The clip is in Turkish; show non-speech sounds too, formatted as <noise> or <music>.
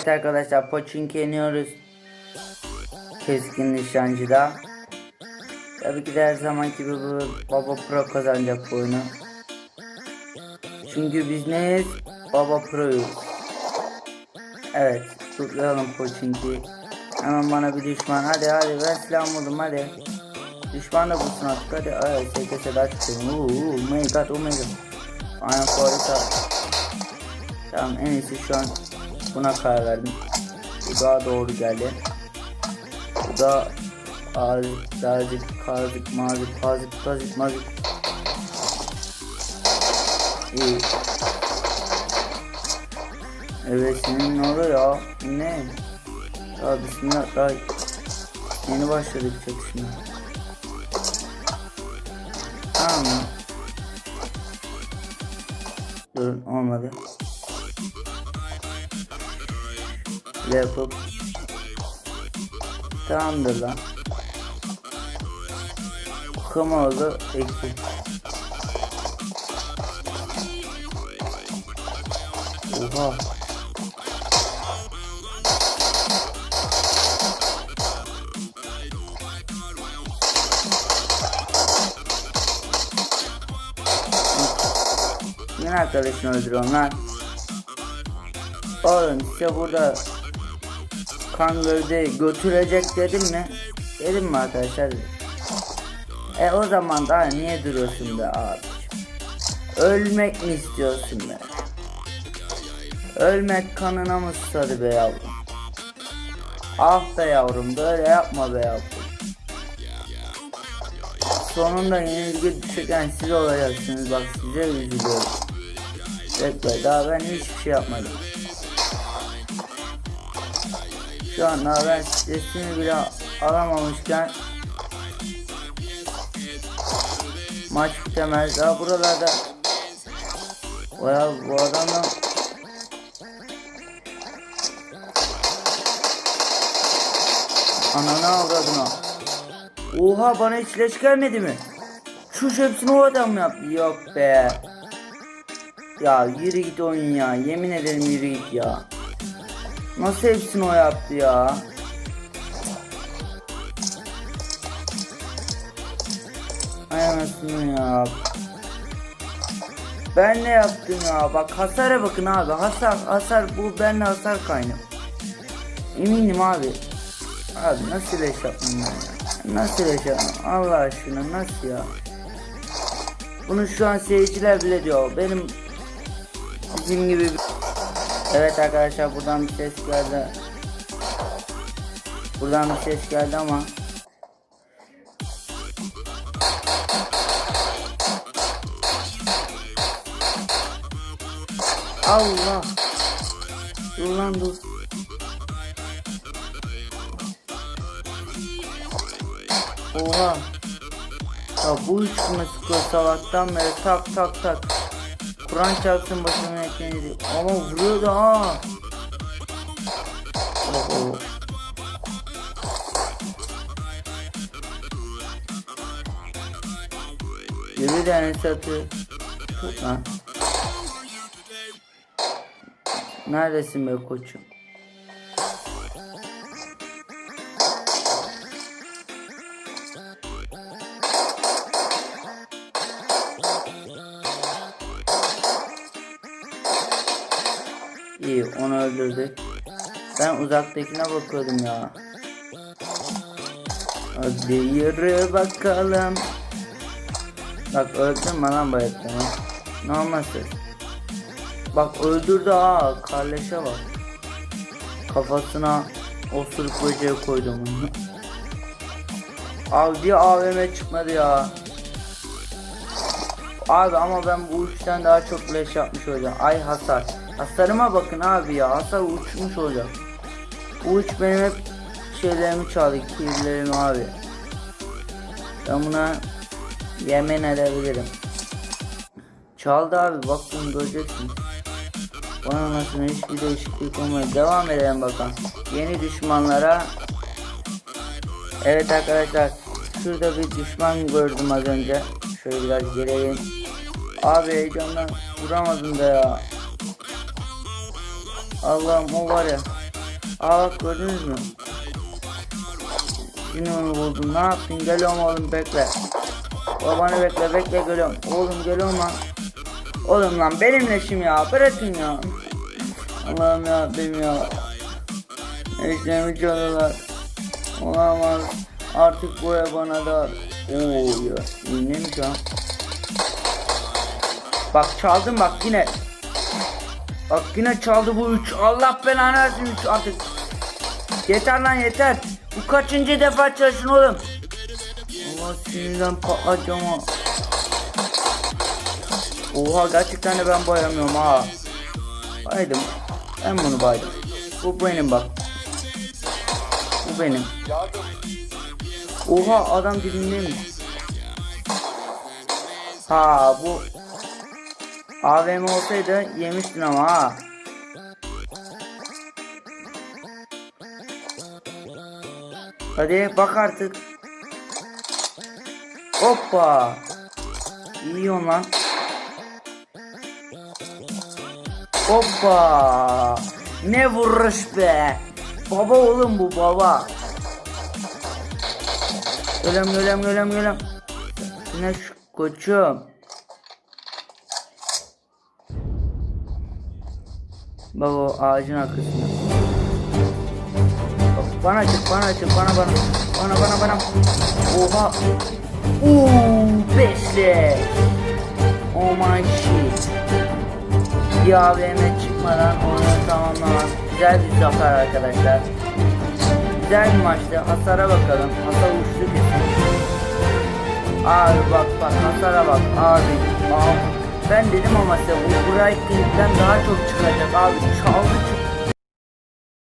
Evet arkadaşlar Pochinki iniyoruz. Keskin nişancıda. Tabii ki de her zamanki gibi bu Baba Pro kazanacak bu oyunu. Çünkü biz neyiz? Baba Pro'yuz. Evet. Tutlayalım Pochinki. Hemen bana bir düşman. Hadi hadi ben silah buldum hadi. Düşman da bulsun artık hadi. Ay SKS daha çıkıyorum. Oo, oh my god oh my god. Aynen. Tamam en iyisi şu an buna karar verdim. Bu daha doğru geldi. Bu da azıcık, azıcık, kazık, mazık, kazık, kazık, mazık. İyi. Evet senin ne oluyor ya? Ne? Ya bismillah daha yeni başladık çatışma. Tamam mı? Durun olmadı. Böyle yapıp Tamamdır lan. Kım oldu. Eksi. Oha. Yine arkadaşını öldürüyorsun lan. Oğlum size burada kan gövde götürecek dedim mi? Dedim mi arkadaşlar? E o zaman daha niye duruyorsun be abi? Ölmek mi istiyorsun be? Ölmek kanına mı susadı be yavrum? Ah be yavrum böyle yapma be yavrum. Sonunda yenilgi düşürken siz olacaksınız bak size üzülüyorum. Bekle daha ben hiçbir şey yapmadım. Şu an daha ben stresini bile alamamışken maç bitemez. Daha buralarda Vay bu adamla Ananı avradına. Oha bana hiç leş gelmedi mi? Şu hepsini o adam yaptı? Yok be. Ya yürü git oyun ya. Yemin ederim yürü git ya. Nasıl hepsini o yaptı ya? Ay anasını ya. Ben ne yaptım ya? Bak hasara bakın abi. Hasar hasar bu benle hasar kaynağı. Eminim abi. Abi nasıl leş yapmam ben? Nasıl leş yapmam? Allah aşkına nasıl ya? Bunu şu an seyirciler bile diyor. Benim bizim gibi bir... Evet arkadaşlar buradan bir ses geldi. Buradan bir ses geldi ama. Allah! Dur lan dur. Oha! Ya bu üç sıkıyor sabahtan beri? Tak tak tak Kur'an çarpsın başıma ekmeğinizi Ama vuruyor da ha Oh, oh. Yürü de Enesat'ı Tut lan Neredesin be koçum? İyi onu öldürdük. Ben uzaktakine bakıyordum ya. Hadi yürü bakalım. Bak öldün mü lan bayatlarını? Ne olmasın? Bak öldürdü ha kardeşe bak. Kafasına osuruk böceği koydum onu. <laughs> Abi bir AVM çıkmadı ya. Abi ama ben bu üçten daha çok leş yapmış olacağım. Ay hasar. Hasarıma bakın abi ya. Hasar uçmuş olacak. Bu üç benim hep şeylerimi çaldı. Kirlerimi abi. Ben buna yemin edebilirim. Çaldı abi baktın göreceksin. Bana anasını hiçbir değişiklik olmaya devam edelim bakalım. Yeni düşmanlara Evet arkadaşlar şurada bir düşman gördüm az önce. Şöyle biraz geleyim. Abi heyecandan vuramadım da ya. Allah'ım o var ya. Aa bak gördünüz mü? Yine onu buldum. Ne yaptın? Geliyorum oğlum bekle. Babanı bekle bekle geliyorum. Oğlum geliyorum lan. Oğlum lan benim leşim ya. Bırakın ya. Allah'ım ya benim ya. Eşlerimi çalıyorlar. Olamaz. Artık bu ev bana dar. Oo ya. Neymiş ya? Bak çaldım bak yine. Bak yine çaldı bu üç. Allah belanı versin üç artık. Yeter lan yeter. Bu kaçıncı defa çalışın oğlum? Allah sinirden patlayacağım ha. Oha gerçekten de ben bayamıyorum ha. Baydım. Ben bunu baydım. Bu benim bak. Bu benim. Oha adam dibindeymiş. Ha bu AVM olsaydı yemiştin ama ha. Hadi bak artık. Hoppa. Yiyorsun lan. Hoppa. Ne vuruş be. Baba oğlum bu baba. Gölem gölem gölem gölem. Güneş koçum. Baba o ağacın arkasında. Bana çık bana çık bana bana. Bana bana bana. Oha. Uuu beşle. Oh my shit. Bir AVM çıkmadan oyunu tamamlamak. Güzel bir zafer arkadaşlar. Güzel bir maçtı. Hasara bakalım. Hasar uçtu kesin. Abi bak bak hasara bak abi. Abi. Ben dedim ama size bu Bright King'den daha çok çıkacak abi. Çaldı çıktı